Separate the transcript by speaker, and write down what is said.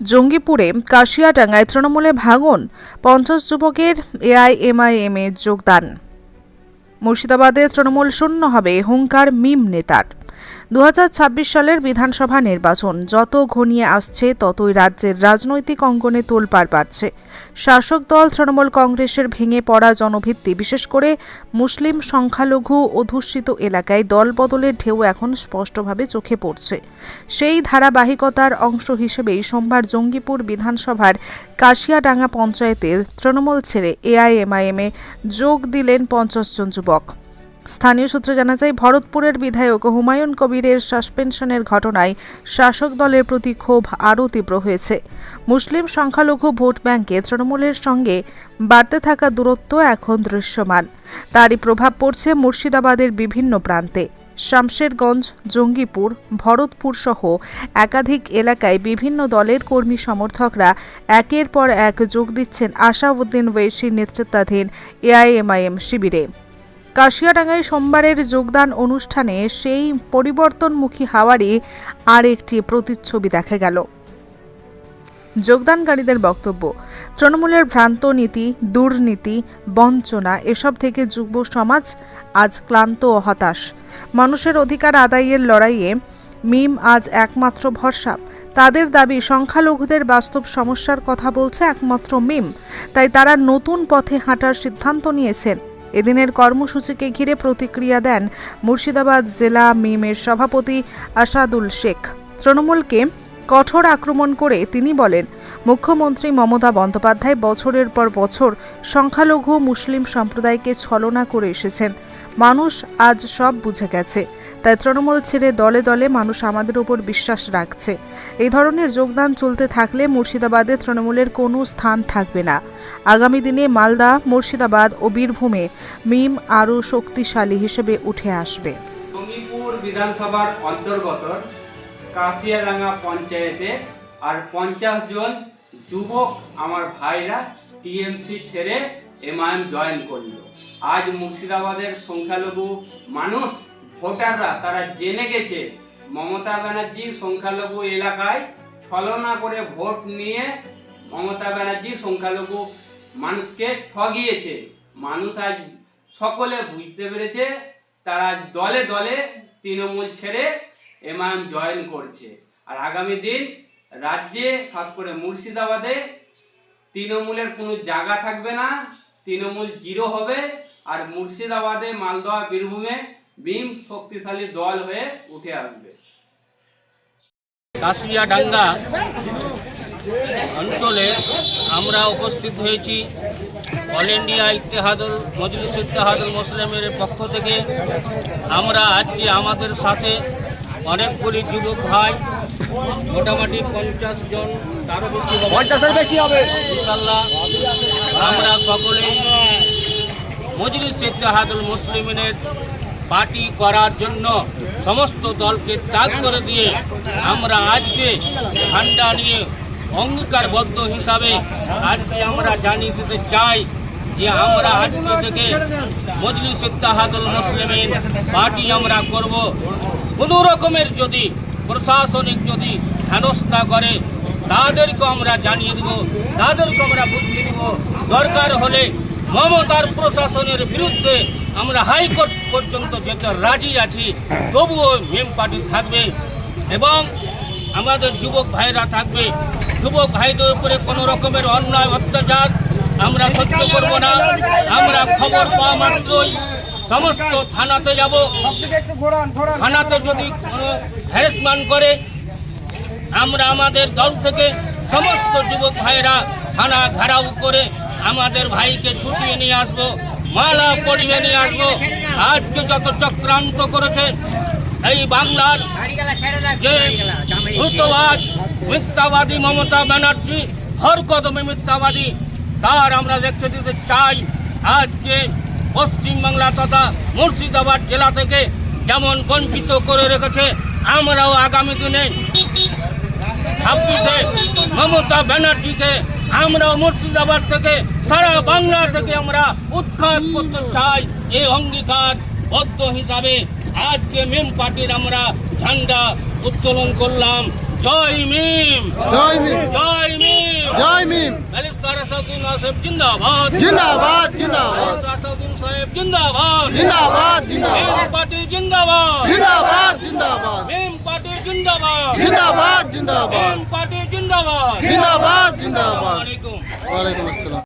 Speaker 1: জঙ্গিপুরে কাশিয়াডাঙ্গায় তৃণমূলে ভাঙন পঞ্চাশ যুবকের এআইএমআইএম এ যোগদান। মুর্শিদাবাদে তৃণমূল শূন্য হবে হুঙ্কার মিম নেতার। দু হাজার ছাব্বিশ সালের বিধানসভা নির্বাচন, যত ঘনিয়ে আসছে ততই রাজ্যের রাজনৈতিক অঙ্গনে তোলপাড় বাড়ছে। শাসক দল তৃণমূল কংগ্রেসের ভেঙে পড়া জনভিত্তি, বিশেষ করে মুসলিম সংখ্যালঘু অধ্যুষিত এলাকায় দল বদলের ঢেউ এখন স্পষ্টভাবে চোখে পড়ছে। সেই ধারাবাহিকতার অংশ হিসেবেই সোমবার জঙ্গিপুর বিধানসভার কাশিয়াডাঙ্গা পঞ্চায়েতের তৃণমূল ছেড়ে এআইএমআইএমে যোগ দিলেন পঞ্চাশ জন যুবক। স্থানীয় সূত্রে জানা যায়, ভরতপুরের বিধায়ক হুমায়ুন কবিরের সাসপেনশনের ঘটনায় শাসক দলের প্রতি ক্ষোভ আরও তীব্র হয়েছে। মুসলিম সংখ্যালঘু ভোট ব্যাংকে তৃণমূলের সঙ্গে বাড়তে থাকা দূরত্ব এখন দৃশ্যমান। তারই প্রভাব পড়ছে মুর্শিদাবাদের বিভিন্ন প্রান্তে। শামশেরগঞ্জ, জঙ্গিপুর, ভরতপুর সহ একাধিক এলাকায় বিভিন্ন দলের কর্মী সমর্থকরা একের পর এক যোগ দিচ্ছেন আশাউদ্দিন ওয়েসির নেতৃত্বাধীন এআইএমআইএম শিবিরে। কাশিয়াডাঙ্গায় সোমবারের যোগদান অনুষ্ঠানে সেই পরিবর্তনমুখী হাওয়ারই আর একটি প্রতিচ্ছবি দেখা গেল। যোগদানকারীদের বক্তব্য, তৃণমূলের ভ্রান্ত নীতি, দুর্নীতি, বঞ্চনা, এসব থেকে যুব সমাজ আজ ক্লান্ত ও হতাশ। মানুষের অধিকার আদায়ের লড়াইয়ে মিম আজ একমাত্র ভরসা। তাদের দাবি, সংখ্যালঘুদের বাস্তব সমস্যার কথা বলছে একমাত্র মিম। তাই তারা নতুন পথে হাঁটার সিদ্ধান্ত নিয়েছেন। এদিনের কর্মসূচিকে ঘিরে প্রতিক্রিয়া দেন মুর্শিদাবাদ জেলা মিমের সভাপতি আসাদুল শেখ। তৃণমূলকে কঠোর আক্রমণ করে তিনি বলেন, মুখ্যমন্ত্রী মমতা বন্দ্যোপাধ্যায় বছরের পর বছর সংখ্যালঘু মুসলিম সম্প্রদায়কে ছলনা করে এসেছেন। মানুষ আজ সব বুঝে গেছে। তাই তৃণমূল ছেড়ে দলে দলে মানুষ আমাদের উপর বিশ্বাস রাখছে। এই ধরনের যোগদান চলতে থাকলে মুর্শিদাবাদে তৃণমূলের কোনো স্থান থাকবে না। আগামী দিনে মালদা, মুর্শিদাবাদ ও বীরভূমে মিম আরও শক্তিশালী হিসেবে উঠে আসবে।
Speaker 2: বিধানসভার অন্তর্গত কাশিয়াডাঙ্গা পঞ্চায়েতে আর পঞ্চাশ জন যুবক আমার ভাইরা টিএমসি ছেড়ে এমআইএম জয়েন করল। আজ মুর্শিদাবাদের সংখ্যালঘু মানুষ ভোটাররা, তারা জেনে গেছে মমতা ব্যানার্জি সংখ্যালঘু এলাকায় ছলনা করে ভোট নিয়ে মমতা ব্যানার্জি সংখ্যালঘু মানুষকে ঠগিয়েছে। মানুষ আজ সকলে বুঝতে পেরেছে, তারা দলে দলে তৃণমূল ছেড়ে এমআইএম জয়েন করছে। আর আগামী দিন রাজ্যে, খাস করে মুর্শিদাবাদে, তৃণমূলের কোনো জায়গা থাকবে না, তৃণমূল জিরো হবে, আর মুর্শিদাবাদে মালদহ বীরভূমে ভীম শক্তিশালী দল হয়ে উঠে আসবে।
Speaker 3: কাশিয়াডাঙ্গা অঞ্চলে আমরা উপস্থিত হয়েছি অল ইন্ডিয়া ইত্তেহাদুল মজলিস ইত্তেহাদুল মুসলিমের পক্ষ থেকে। আমরা আজকে আমাদের সাথে অনেকগুলি যুবক ভাই মোটামুটি পঞ্চাশ জন তারও বেশি
Speaker 4: পঞ্চাশের বেশি হবে।
Speaker 3: ইনশাল্লাহ আমরা সকলেই মজলিস ইত্তেহাদুল মুসলিমিনের পার্টি করার জন্য সমস্ত দলকে ত্যাগ করে দিয়ে আমরা আজকে ঠান্ডা নিয়ে অঙ্গীকারবদ্ধ হিসাবে আজকে আমরা জানিয়ে দিতে চাই যে আমরা আজকে থেকে মজলিস ইত্তাহাদুল মুসলিমিন পার্টি আমরা করব। কোনো রকমের যদি, প্রশাসনিক যদি হেনস্থা করে, তাদেরকে আমরা জানিয়ে দেব, তাদেরকে আমরা বুঝিয়ে দেব। দরকার হলে মমতার প্রশাসনের বিরুদ্ধে আমরা হাইকোর্ট পর্যন্ত যেতে রাজি আছি, তবুও মেম পার্টি থাকবে এবং আমাদের যুবক ভাইরা থাকবে। যুবক ভাইদের উপরে কোনো রকমের অন্যায়, অত্যাচার আমরা সহ্য করব না। আমরা খবর পাওয়া মাত্রই সমস্ত থানাতে যাব। থানাতে যদি কোনো হ্যারাসমেন্ট করে, আমরা আমাদের দল থেকে সমস্ত যুবক ভাইরা থানা ঘেরাও করে আমাদের ভাইকে ছুটিয়ে নিয়ে আসব। মালা পরিয়ে নিয়ে আসব। আজকে যত চক্রান্ত করেছে, এই বাংলার যে দ্রুতবাদ মিথ্যাবাদী মমতা ব্যানার্জি হর কদমে মিথ্যাবাদী, তার আমরা দেখতে দিতে চাই। আজকে পশ্চিমবাংলা তথা মুর্শিদাবাদ জেলা থেকে যেমন বঞ্চিত করে রেখেছে, আমরাও আগামী দিনে ছাব্বিশে মমতা ব্যানার্জিকে আমরা মুর্শিদাবাদ থেকে সারা বাংলা থেকে আমরা উৎখাত করতে চাই এই অঙ্গীকার বদ্ধ হিসাবে। আজকে মিম পার্টির আমরা ঝান্ডা উত্তোলন করলাম। জয় মিম!
Speaker 4: জয় ভীম।
Speaker 3: জয়
Speaker 5: আসাউদ্দিন আসেফ জিন্দাবাদ।
Speaker 3: জিন্দাবাদ জিন্দাবাদ!
Speaker 5: সাহেব জিন্দাবাদ।
Speaker 3: জিন্দাবাদ জিন্দাবাদ!
Speaker 5: মেম পার্টি জিন্দাবাদ।
Speaker 3: জিন্দাবাদ জিন্দাবাদ!
Speaker 5: মেম পার্টি জিন্দাবাদ।
Speaker 3: জিন্দাবাদ জিন্দাবাদ!
Speaker 5: মেম পার্টি জিন্দাবাদ।
Speaker 3: জিন্দাবাদ জিন্দাবাদ। ওয়ালাইকুম আসসালাম।